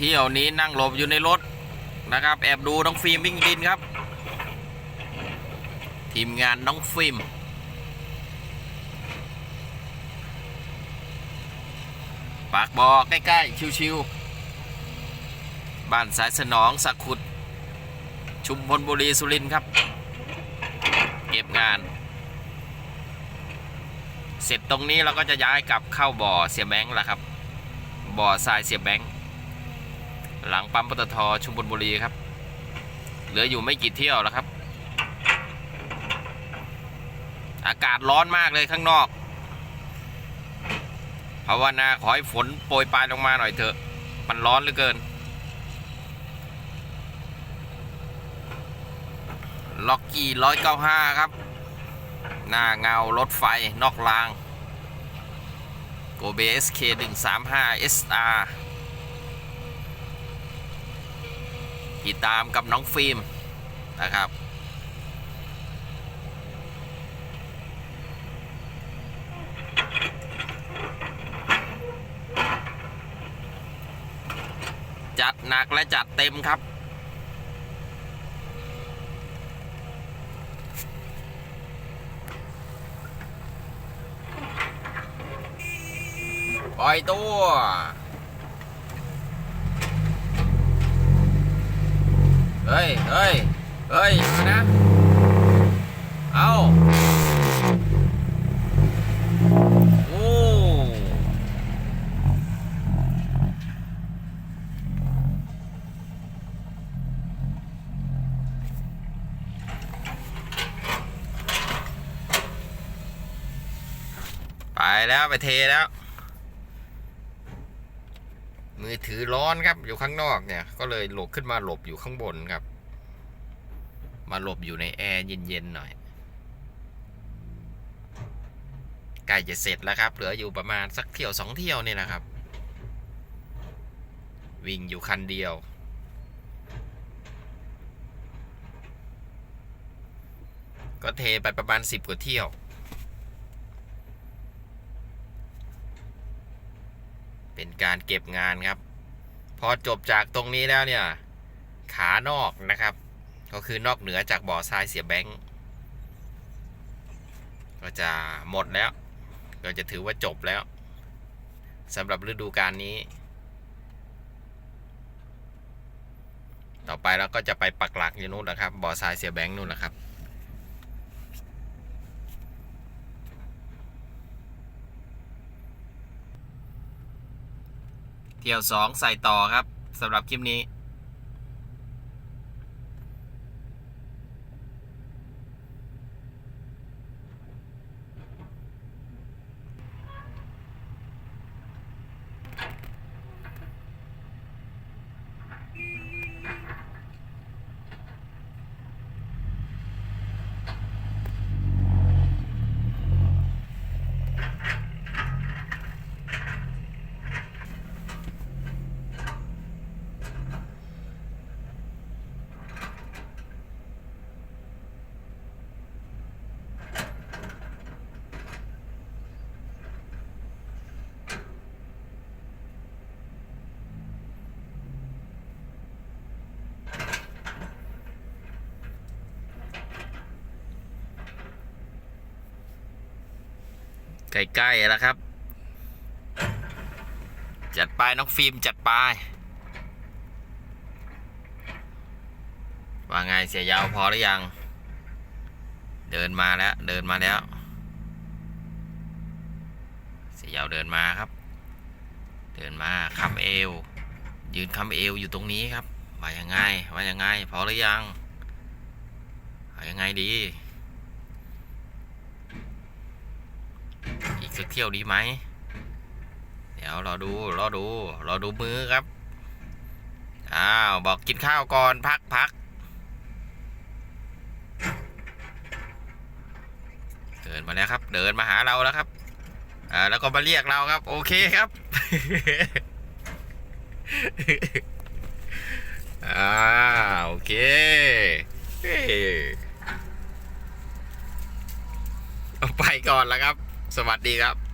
เที่ยวนี้นั่งหลบอยู่ในรถนะครับ แอบดูน้องฟิล์มวิ่งดินครับ ทีมงานน้องฟิล์มปากบอใกล้ๆ ชิวๆ บ้านสายสนองสักขุด ชุมพลบุรีสุรินครับ เก็บงาน เสร็จตรงนี้เราก็จะย้ายกลับเข้าบ่อเสียแบงค์แล้วครับ บ่อทรายเสียแบงค์ หลังปั๊มปตทชุมพลบุรีครับ เหลืออยู่ไม่กี่เที่ยวแล้วครับ อากาศร้อนมากเลยข้างนอกภาวนาขอให้ฝนโปรยปลายลงมาหน่อยเถอะ มันร้อนเหลือเกิน ล็อกกี้ร้อยเก้าห้าครับ หน้าเงารถไฟนอกราง โกเบสเคหนึ่งสามห้า SR ติดตามกับน้องฟิล์มนะครับ จัดหนักและจัดเต็มครับปล่อยตัว เฮ้ยเฮ้ยเฮ้ยมานะ เอาโอ้ไปแล้วไปเทแล้ว มือถือร้อนครับ อยู่ข้างนอกเนี่ย ก็เลยหลบขึ้นมาหลบอยู่ข้างบนครับ มาหลบอยู่ในแอร์เย็นๆหน่อยใกล้จะเสร็จแล้วครับ เหลืออยู่ประมาณสักเที่ยวสองเที่ยวนี่แหละครับ วิ่งอยู่คันเดียว ก็เทไปประมาณสิบกว่าเที่ยว เป็นการเก็บงานครับ พอจบจากตรงนี้แล้วเนี่ย ขานอกนะครับ ก็คือนอกเหนือจากบ่อทรายเสียแบงค์ก็จะหมดแล้ว ก็จะถือว่าจบแล้วสำหรับฤดูกาลนี้ ต่อไปเราก็จะไปปักหลักอยู่นู่นนะครับ บ่อทรายเสียแบงค์นู่นนะครับ เที่ยวสองใส่ต่อครับสำหรับคลิปนี้ ใกล้ๆแล้วครับ จัดไปน้องฟิล์มจัดไปว่าไงเสียยาวพอหรือยัง เดินมาแล้ว เดินมาแล้ว เสียยาวเดินมาครับ เดินมาคำเอว ยืนคำเอวอยู่ตรงนี้ครับว่ายังไงว่ายังไง พอหรือยังว่ายังไงดี อีกสักเที่ยวดีไหม เดี๋ยวรอดูรอดูรอดูมือครับ อ้าว บอกกินข้าวก่อนพักพักเดินมาแล้วครับ เดินมาหาเราแล้วครับ อ่าแล้วก็มาเรียกเราครับ โอเคครับอ่าโอเคเอาไปก่อนแล้วครับ วัสดีครับ